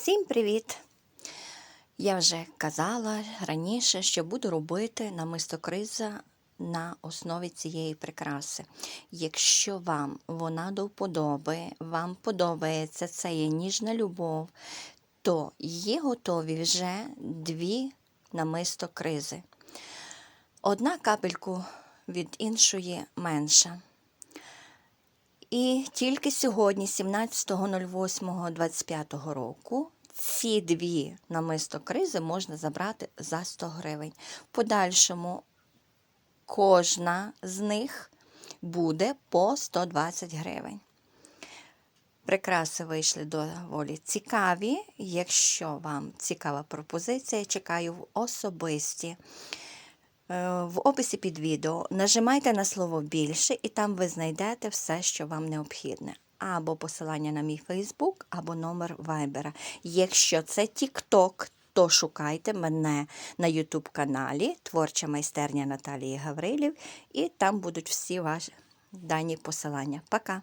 Всім привіт! Я вже казала раніше, що буду робити намисто криза на основі цієї прикраси. Якщо вам вона до вподоби, вам подобається це є ніжна любов, то є готові вже дві намисто кризи. Одна капельку від іншої менша. І тільки сьогодні, 17.08.25 року, ці дві намисто кризи можна забрати за 100 гривень. В подальшому кожна з них буде по 120 гривень. Прикраси вийшли доволі цікаві. Якщо вам цікава пропозиція, чекаю в особисті. Е, В описі під відео нажимайте на слово більше, і там ви знайдете все, що вам необхідне. Або посилання на мій Фейсбук, або номер Вайбера. Якщо це TikTok, то шукайте мене на YouTube каналі Творча майстерня Наталії Гаврилів, і там будуть всі ваші дані посилання. Пока!